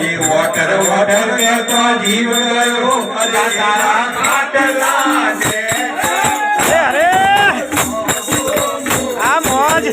એ water water કહેતો જીવ ગયો અરે આ મોજ.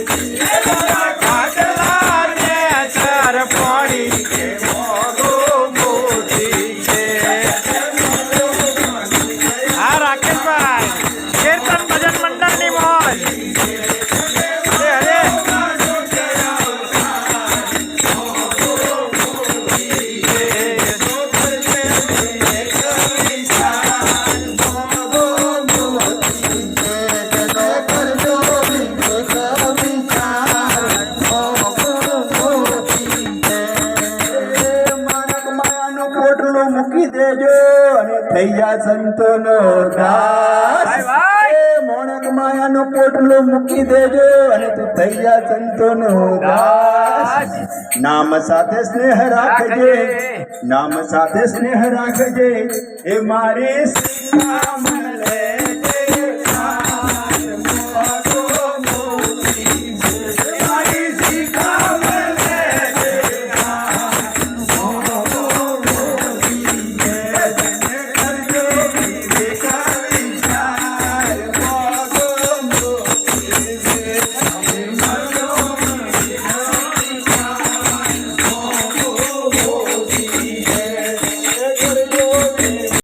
મૂકી દેજો અને થઈ જા સંતોનો દાસ. મોણક માયાનું પોટલું મૂકી દેજો અને તું થઈ જા સંતોનો દાસ. નામ સાથે સ્નેહ રાખજે. નામ સાથે સ્નેહ રાખજે. એ મારી સીતામાં